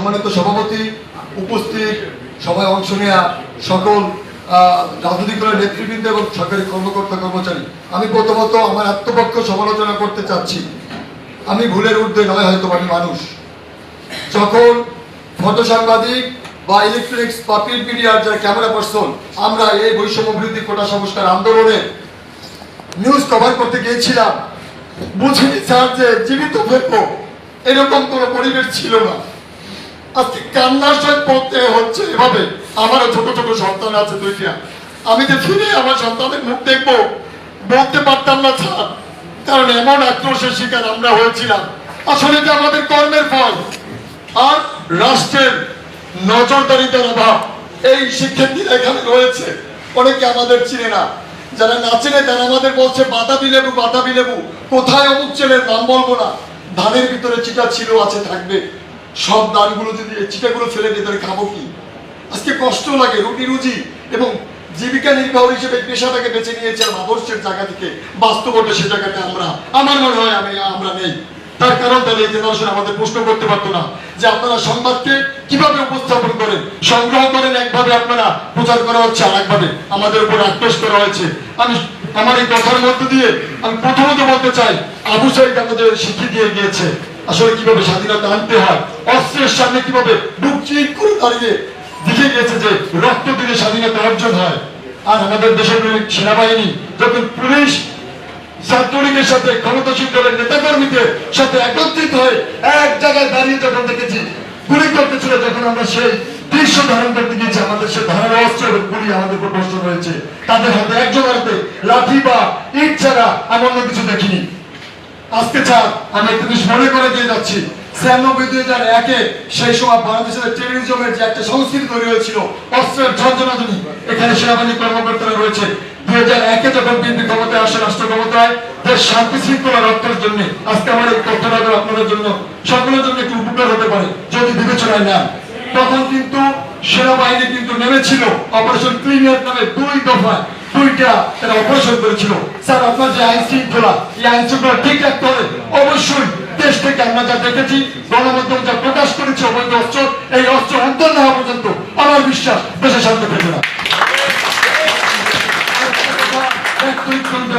সম্মানিত সভাপতি, উপস্থিত সবাই অংশ নেওয়া সকল রাজনৈতিক দলের নেতৃবৃন্দ এবং সরকারি কর্মকর্তা, কর্মচারী। আমি প্রথমত আমার আত্মপক্ষ সমালোচনা করতে চাচ্ছি। আমি ভুলের ঊর্ধ্বে নয় হয়তো আমি মানুষ। যখন ফটো সাংবাদিক বা ইলেকট্রনিক্স বা প্রিন্ট মিডিয়ার যারা ক্যামেরা পার্সন আমরা এই বৈষম্য বিরোধী কোটা সংস্কার আন্দোলনে নিউজ কভার করতে গিয়েছিলাম, বুঝিনি স্যার যে জীবিত ফেরবো এরকম কোনো পরিবেশ ছিল না। আজকে কান্নার সহিত পড়তে হচ্ছে এভাবে। আমারও ছোট ছোট সন্তান আছে দুইটা। আমি যে ফিরে আমার সন্তানের মুখ দেখব, বলতে পারতাম না স্যার কারণ এমন আক্রোশের শিকার আমরা হয়েছিলাম। আসলে যে আমাদের কর্মের ফল। আর রাষ্ট্রের নজরদারিতার অভাব। এই শিক্ষার্থীরা এখানে রয়েছে। অনেকে আমাদের চিনে না। যারা না চিনে, তারা আমাদের বলছে, বাতাবি লেবু বাতাবি লেবু। কোথায় অমুক ছেলের নাম বলব না? ধানের ভিতরে চিটা ছিল আছে, থাকবে। সব দানগুলো যদি চিটাগুলো ফেলে দিয়ে তাহলে খাব কি? আজকে কষ্ট লাগে, রুটি রুজি, এবং জীবিকা নির্বাহ হিসেবে পেশাটাকে বেছে নিয়েছিলাম আদর্শের জায়গা থেকে বাস্তবতা সে জায়গাতে আমরা। আমার মনে হয় আমি, আমরা নেই। তার কারণ তাহলে এই জেনারেশন আমাদের প্রশ্ন করতে পারতো না। যে আপনারা সংবাদকে কীভাবে উপস্থাপন করেন? সংগ্রহ করেন একভাবে আপনারা, প্রচার করা হচ্ছে আর একভাবে। আমাদের উপর আক্রোশ করা হয়েছে। আমি, আমার এই কথার মধ্য দিয়ে আমি প্রথমত বলতে চাই, আবু সাইদ আমাদের শিখিয়ে দিয়ে গিয়েছে। আসলে কীভাবে স্বাধীনতা আনতে হয়? অস্ত্রের সামনে কীভাবে দাঁড়িয়ে দেখে গেছে যে রক্ত দিলে স্বাধীনতা অর্জন হয়? আর আমাদের দেশের সেনাবাহিনী যখন পুলিশ ছাত্রলীগের সাথে ক্ষমতাসীন দলের নেতাকর্মীদের সাথে একত্রিত হয়ে এক জায়গায় দাঁড়িয়ে যখন দেখেছি, গুলি করতেছিল, যখন আমরা সেই দৃশ্য ধারণ করতে গিয়েছি, আমাদের সে ধারালো অস্ত্র এবং গুলি আমাদের উপর বর্ষণ রয়েছে। তাদের হাতে একজন হাতে লাঠি বা ইট ছাড়া আমি অন্য কিছু দেখিনি। আজকে ছাড় আমি একটা মনে করে দিয়ে যাচ্ছি। ছিয়ানব্বই, দুই হাজার একে সেই সময় বাংলাদেশের টেরিজমের যে একটা সংস্কৃতি তৈরি হয়েছিল, অস্ত্রের এখানে সেনাবাহিনী কর্মকর্তারা রয়েছে। দুই হাজার একে যখন বিএনপি ক্ষমতায় আসে, রাষ্ট্র ক্ষমতায়, দেশ শান্তি শৃঙ্খলা রক্ষার জন্য, আজকে আমার এই আপনাদের জন্য, সকলের জন্য একটু উপকার হতে পারে, যদি বিবেচনায় নেন। তখন কিন্তু সেনাবাহিনী কিন্তু নেমেছিল অপারেশন ক্লিনিয়ার নামে দুই দফায়। দুইটা তারা অপারেশন করেছিল। স্যার, আপনার যে আইন এই আইন শৃঙ্খলা ঠিক অবশ্যই দেশ থেকে আমরা যা দেখেছি, গণমাধ্যম যা প্রকাশ করেছে, অবৈধ অস্ত্র, এই অস্ত্র অন্তর না হওয়া পর্যন্ত আমার বিশ্বাস দেশে শান্তি ফেরবে না।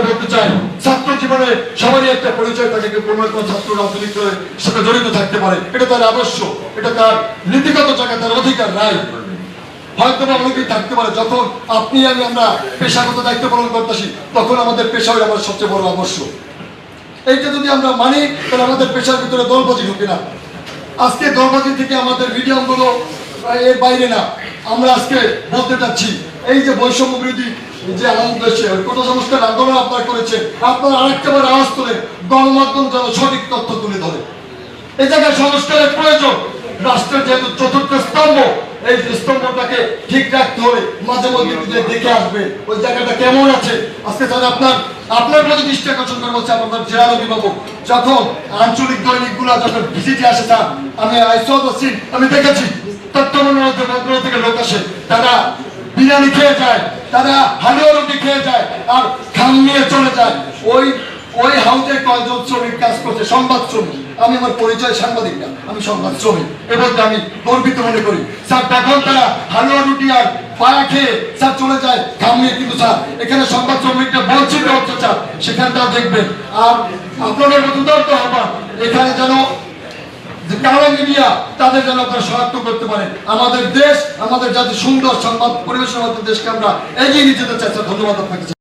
বলতে ছাত্র জীবনে সবারই একটা পরিচয় থাকে জড়িত থাকতে পারে। এটা তার আবশ্যক এটা তার নীতিগত জায়গা, তার অধিকার নাই হয়তো বা অনেকেই থাকতে পারে, যখন আপনি আমি আমরা পেশাগত দায়িত্ব পালন করতেছি, তখন আমাদের পেশা হলো আমার সবচেয়ে বড় আবশ্যক এইটা যদি আমরা মানি, তাহলে আমাদের পেশার ভিতরে দলবাজি ঢুকে না। আজকে দলবাজি থেকে আমাদের মিডিয়ামগুলো এর বাইরে না। আমরা আজকে বলতে চাচ্ছি, এই যে বৈষম্য বিরোধী যে আনন্দ এসে কোটা সংস্কার আন্দোলন আপনারা করেছেন, আপনার আরেকটা বার আওয়াজ তোলেন গণমাধ্যম যেন সঠিক তথ্য তুলে ধরে। এ জায়গায় সংস্কারের প্রয়োজন। রাষ্ট্রের যেহেতু চতুর্থ স্তম্ভ এই স্তম্ভটাকে ঠিক রাখতে হবে। মাঝে মধ্যে দেখে আসবে ওই জায়গাটা কেমন আছে। আজকে স্যার আপনার আপনার প্রতি দৃষ্টি আকর্ষণ করে বলছে, আপনার জেলার অভিভাবক, যখন আঞ্চলিক দৈনিকগুলা যখন ভিজিটে আসে স্যার আমি আইসদ আমি দেখেছি। থেকে লোক আসে। তারা বিরিয়ানি খেয়ে যায়, তারা হালুয়া রুটি খেয়ে যায়, আর খাম নিয়ে চলে যায়। ওই ওই হাউসে কয়জন শ্রমিক কাজ করছে, সংবাদ শ্রমিক। আমি আমার পরিচয় সাংবাদিক না, আমি সংবাদ শ্রমিক। এবং আমি গর্বিত মনে করি। স্যার তখন তারা হালুয়া রুটি আর পায়া খেয়ে স্যার চলে যায় ঘাম। নিয়ে কিন্তু স্যার, এখানে সংবাদ শ্রমিকরা বঞ্চিত হচ্ছে স্যার সেখানটাও দেখবেন। আর আপনাদের মতো দল তো হবার, এখানে যেন তাদের যেন আপনারা শনাক্ত করতে পারেন। আমাদের দেশ, আমাদের যাতে সুন্দর সংবাদ পরিবেশনের মধ্যে দেশকে আমরা এগিয়ে নিয়ে যেতে চাই। ধন্যবাদ আপনাকে।